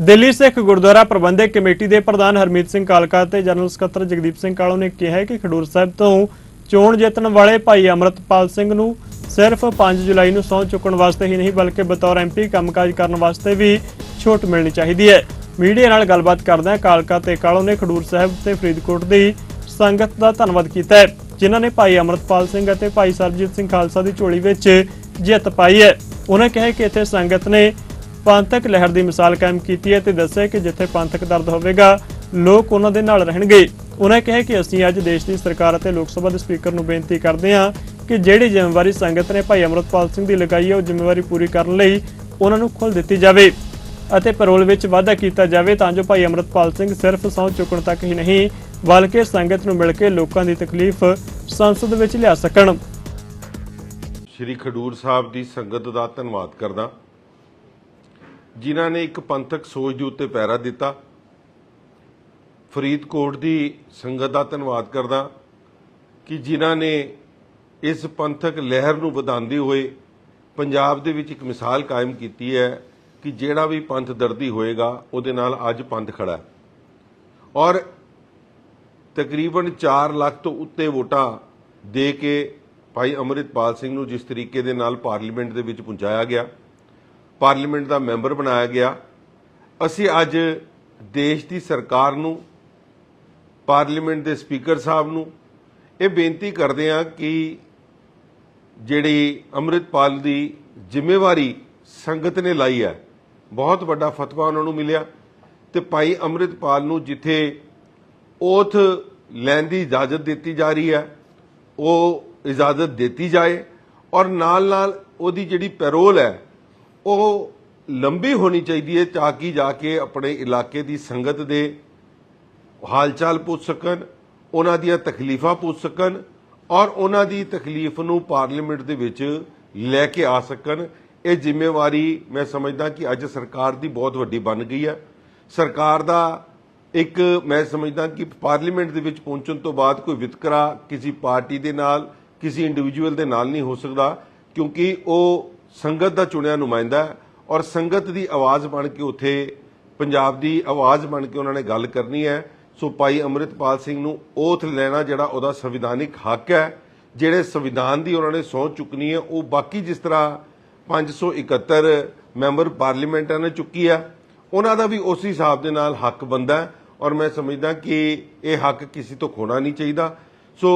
Delhi Sikh Gurdwara Prabandhak committee ਦੇ ਪ੍ਰਧਾਨ ਹਰਮੀਤ ਸਿੰਘ ਕਾਲਕਾ ਤੇ ਜਨਰਲ ਸਕੱਤਰ ਜਗਦੀਪ ਸਿੰਘ ਕਾਲੋ ਨੇ ਕਿਹਾ ਕਿ ਖਡੂਰ ਸਾਹਿਬ ਤੋਂ ਚੋਣ ਜਿੱਤਣ ਵਾਲੇ ਭਾਈ ਅਮਰਤਪਾਲ ਸਿੰਘ ਨੂੰ ਸਿਰਫ 5 ਜੁਲਾਈ ਨੂੰ ਸਹੁੰ ਚੁੱਕਣ ਵਾਸਤੇ ਹੀ ਨਹੀਂ, ਬਲਕਿ ਬਤੌਰ ਐਮਪੀ ਕੰਮਕਾਜ ਕਰਨ ਵਾਸਤੇ ਵੀ ਛੋਟ ਮਿਲਣੀ ਚਾਹੀਦੀ ਹੈ। ਮੀਡੀਆ ਨਾਲ ਗੱਲਬਾਤ ਕਰਦਿਆਂ ਕਾਲਕਾ ਤੇ ਕਾਲੋ ਨੇ ਖਡੂਰ ਸਾਹਿਬ ਤੇ ਫਰੀਦਕੋਟ ਦੀ ਸੰਗਤ ਦਾ ਧੰਨਵਾਦ ਕੀਤਾ ਹੈ, ਜਿਨ੍ਹਾਂ ਨੇ ਭਾਈ ਅਮਰਤਪਾਲ ਸਿੰਘ ਅਤੇ ਭਾਈ ਸਰਬਜੀਤ ਸਿੰਘ ਖਾਲਸਾ ਦੀ ਝੋਲੀ ਵਿੱਚ ਜਿੱਤ ਪਾਈ ਹੈ। ਉਹਨਾਂ ਕਿਹਾ ਕਿ ਇੱਥੇ ਸੰਗਤ ਨੇ ਪੰਥਕ ਲਹਿਰ ਦੀ ਮਿਸਾਲ ਕਾਇਮ ਕੀਤੀ ਹੈ ਤੇ ਦੱਸਿਆ ਕਿ ਜਿੱਥੇ ਪੰਥਕ ਦਰਦ ਹੋਵੇਗਾ, ਲੋਕ ਉਹਨਾਂ ਦੇ ਨਾਲ ਰਹਿਣਗੇ। ਉਹਨਾਂ ਕਿਹਾ ਕਿ ਅਸੀਂ ਅੱਜ ਦੇਸ਼ ਦੀ ਸਰਕਾਰ ਅਤੇ ਲੋਕ ਸਭਾ ਦੇ ਸਪੀਕਰ ਨੂੰ ਬੇਨਤੀ ਕਰਦੇ ਹਾਂ ਕਿ ਜਿਹੜੀ ਜ਼ਿੰਮੇਵਾਰੀ ਸੰਗਤ ਨੇ ਭਾਈ ਅਮਰਤਪਾਲ ਸਿੰਘ ਦੀ ਲਗਾਈ ਹੈ, ਉਹ ਜ਼ਿੰਮੇਵਾਰੀ ਪੂਰੀ ਕਰਨ ਲਈ ਉਹਨਾਂ ਨੂੰ ਖੁੱਲ੍ਹ ਦਿੱਤੀ ਜਾਵੇ ਅਤੇ ਪੈਰੋਲ ਵਿੱਚ ਵਾਧਾ ਕੀਤਾ ਜਾਵੇ ਤਾਂ ਜੋ ਭਾਈ ਅਮਰਤਪਾਲ ਸਿੰਘ ਸਿਰਫ ਸਹੁੰ ਚੁੱਕਣ ਤੱਕ ਹੀ ਨਹੀਂ, ਬਲਕਿ ਸੰਗਤ ਨੂੰ ਮਿਲ ਕੇ ਲੋਕਾਂ ਦੀ ਤਕਲੀਫ ਸੰਸਦ ਵਿੱਚ ਲਿਆ ਸਕਣ। ਸ਼੍ਰੀ ਖਡੂਰ ਸਾਹਿਬ ਦੀ ਸੰਗਤ ਦਾ ਧੰਨਵਾਦ ਕਰਦਾ। ਜਿਨ੍ਹਾਂ ਨੇ ਇੱਕ ਪੰਥਕ ਸੋਚ ਦੇ ਉੱਤੇ ਪੈਰਾ ਦਿੱਤਾ। ਫਰੀਦਕੋਟ ਦੀ ਸੰਗਤ ਦਾ ਧੰਨਵਾਦ ਕਰਦਾ ਕਿ ਜਿਨ੍ਹਾਂ ਨੇ ਇਸ ਪੰਥਕ ਲਹਿਰ ਨੂੰ ਵਧਾਉਂਦੇ ਹੋਏ ਪੰਜਾਬ ਦੇ ਵਿੱਚ ਇੱਕ ਮਿਸਾਲ ਕਾਇਮ ਕੀਤੀ ਹੈ ਕਿ ਜਿਹੜਾ ਵੀ ਪੰਥ ਦਰਦੀ ਹੋਏਗਾ, ਉਹਦੇ ਨਾਲ ਅੱਜ ਪੰਥ ਖੜਾ ਹੈ। ਔਰ ਤਕਰੀਬਨ 4 ਲੱਖ ਤੋਂ ਉੱਤੇ ਵੋਟਾਂ ਦੇ ਕੇ ਭਾਈ ਅਮਰਿਤਪਾਲ ਸਿੰਘ ਨੂੰ ਜਿਸ ਤਰੀਕੇ ਦੇ ਨਾਲ ਪਾਰਲੀਮੈਂਟ ਦੇ ਵਿੱਚ ਪਹੁੰਚਾਇਆ ਗਿਆ ਪਾਰਲੀਮੈਂਟ ਦਾ ਮੈਂਬਰ ਬਣਾਇਆ ਗਿਆ। ਅਸੀਂ ਅੱਜ ਦੇਸ਼ ਦੀ ਸਰਕਾਰ ਨੂੰ, ਪਾਰਲੀਮੈਂਟ ਦੇ ਸਪੀਕਰ ਸਾਹਿਬ ਨੂੰ ਇਹ ਬੇਨਤੀ ਕਰਦੇ ਹਾਂ ਕਿ ਜਿਹੜੀ ਅੰਮ੍ਰਿਤਪਾਲ ਦੀ ਜ਼ਿੰਮੇਵਾਰੀ ਸੰਗਤ ਨੇ ਲਾਈ ਹੈ, ਬਹੁਤ ਵੱਡਾ ਫਤਵਾ ਉਹਨਾਂ ਨੂੰ ਮਿਲਿਆ ਤੇ ਭਾਈ ਅੰਮ੍ਰਿਤਪਾਲ ਨੂੰ ਜਿੱਥੇ ਓਥ ਲੈਣ ਦੀ ਇਜਾਜ਼ਤ ਦਿੱਤੀ ਜਾ ਰਹੀ ਹੈ, ਉਹ ਇਜਾਜ਼ਤ ਦਿੱਤੀ ਜਾਏ ਔਰ ਨਾਲ ਨਾਲ ਉਹਦੀ ਜਿਹੜੀ ਪੈਰੋਲ ਹੈ ਉਹ ਲੰਬੀ ਹੋਣੀ ਚਾਹੀਦੀ ਹੈ ਤਾਂ ਕਿ ਜਾ ਕੇ ਆਪਣੇ ਇਲਾਕੇ ਦੀ ਸੰਗਤ ਦੇ ਹਾਲਚਾਲ ਪੁੱਛ ਸਕਣ, ਉਹਨਾਂ ਦੀਆਂ ਤਕਲੀਫਾਂ ਪੁੱਛ ਸਕਣ ਔਰ ਉਹਨਾਂ ਦੀ ਤਕਲੀਫ ਨੂੰ ਪਾਰਲੀਮੈਂਟ ਦੇ ਵਿੱਚ ਲੈ ਕੇ ਆ ਸਕਣ। ਇਹ ਜ਼ਿੰਮੇਵਾਰੀ ਮੈਂ ਸਮਝਦਾ ਕਿ ਅੱਜ ਸਰਕਾਰ ਦੀ ਬਹੁਤ ਵੱਡੀ ਬਣ ਗਈ ਹੈ। ਸਰਕਾਰ ਦਾ ਇੱਕ ਮੈਂ ਸਮਝਦਾ ਕਿ ਪਾਰਲੀਮੈਂਟ ਦੇ ਵਿੱਚ ਪਹੁੰਚਣ ਤੋਂ ਬਾਅਦ ਕੋਈ ਵਿਤਕਰਾ ਕਿਸੇ ਪਾਰਟੀ ਦੇ ਨਾਲ, ਕਿਸੇ ਇੰਡੀਵਿਜੂਅਲ ਦੇ ਨਾਲ ਨਹੀਂ ਹੋ ਸਕਦਾ ਕਿਉਂਕਿ ਉਹ ਸੰਗਤ ਦਾ ਚੁਣਿਆ ਨੁਮਾਇੰਦਾ ਔਰ ਸੰਗਤ ਦੀ ਆਵਾਜ਼ ਬਣ ਕੇ ਉੱਥੇ, ਪੰਜਾਬ ਦੀ ਆਵਾਜ਼ ਬਣ ਕੇ ਉਹਨਾਂ ਨੇ ਗੱਲ ਕਰਨੀ ਹੈ। ਸੋ ਭਾਈ ਅਮਰਿਤਪਾਲ ਸਿੰਘ ਨੂੰ ਓਥ ਲੈਣਾ ਜਿਹੜਾ ਉਹਦਾ ਸੰਵਿਧਾਨਿਕ ਹੱਕ ਹੈ, ਜਿਹੜੇ ਸੰਵਿਧਾਨ ਦੀ ਉਹਨਾਂ ਨੇ ਸਹੁੰ ਚੁੱਕਣੀ ਹੈ, ਉਹ ਬਾਕੀ ਜਿਸ ਤਰ੍ਹਾਂ 571 ਮੈਂਬਰ ਪਾਰਲੀਮੈਂਟਾਂ ਨੇ ਚੁੱਕੀ ਹੈ, ਉਹਨਾਂ ਦਾ ਵੀ ਉਸੇ ਹਿਸਾਬ ਦੇ ਨਾਲ ਹੱਕ ਬੰਦਾ ਔਰ ਮੈਂ ਸਮਝਦਾ ਕਿ ਇਹ ਹੱਕ ਕਿਸੇ ਤੋਂ ਖੋਣਾ ਨਹੀਂ ਚਾਹੀਦਾ। ਸੋ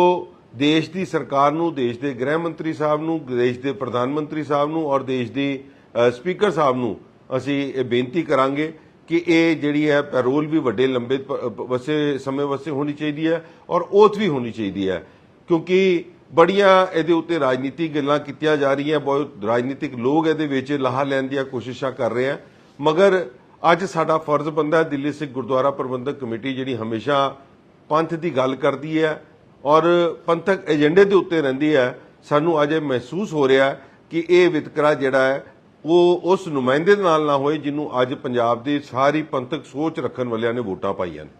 ਦੇਸ਼ ਦੀ ਸਰਕਾਰ ਨੂੰ, ਦੇਸ਼ ਦੇ ਗ੍ਰਹਿ ਮੰਤਰੀ ਸਾਹਿਬ ਨੂੰ, ਦੇਸ਼ ਦੇ ਪ੍ਰਧਾਨ ਮੰਤਰੀ ਸਾਹਿਬ ਨੂੰ ਔਰ ਦੇਸ਼ ਦੇ ਸਪੀਕਰ ਸਾਹਿਬ ਨੂੰ ਅਸੀਂ ਇਹ ਬੇਨਤੀ ਕਰਾਂਗੇ ਕਿ ਇਹ ਜਿਹੜੀ ਹੈ ਪੈਰੋਲ ਵੀ ਵੱਡੇ ਲੰਬੇ ਪ- ਵਸੇ, ਸਮੇਂ ਵਸੇ ਹੋਣੀ ਚਾਹੀਦੀ ਹੈ ਔਰ ਓਥ ਵੀ ਹੋਣੀ ਚਾਹੀਦੀ ਹੈ। ਕਿਉਂਕਿ ਬੜੀਆਂ ਇਹਦੇ ਉੱਤੇ ਰਾਜਨੀਤਿਕ ਗੱਲਾਂ ਕੀਤੀਆਂ ਜਾ ਰਹੀਆਂ, ਬਹੁਤ ਰਾਜਨੀਤਿਕ ਲੋਕ ਇਹਦੇ ਵਿੱਚ ਲਾਹਾ ਲੈਣ ਦੀਆਂ ਕੋਸ਼ਿਸ਼ਾਂ ਕਰ ਰਹੇ ਆ। ਮਗਰ ਅੱਜ ਸਾਡਾ ਫਰਜ਼ ਬੰਦਾ ਦਿੱਲੀ ਸਿੱਖ ਗੁਰਦੁਆਰਾ ਪ੍ਰਬੰਧਕ ਕਮੇਟੀ ਜਿਹੜੀ ਹਮੇਸ਼ਾ ਪੰਥ ਦੀ ਗੱਲ ਕਰਦੀ ਹੈ ਔਰ ਪੰਥਕ ਏਜੰਡੇ ਦੇ ਉੱਤੇ ਰਹਿੰਦੀ ਹੈ, ਸਾਨੂੰ ਅੱਜ ਇਹ ਮਹਿਸੂਸ ਹੋ ਰਿਹਾ ਕਿ ਇਹ ਵਿਤਕਰਾ ਜਿਹੜਾ ਹੈ, ਉਹ ਉਸ ਨੁਮਾਇੰਦੇ ਦੇ ਨਾਲ ਨਾ ਹੋਏ, ਜਿਹਨੂੰ ਅੱਜ ਪੰਜਾਬ ਦੀ ਸਾਰੀ ਪੰਥਕ ਸੋਚ ਰੱਖਣ ਵਾਲਿਆਂ ਨੇ ਵੋਟਾਂ ਪਾਈਆਂ ਨੇ।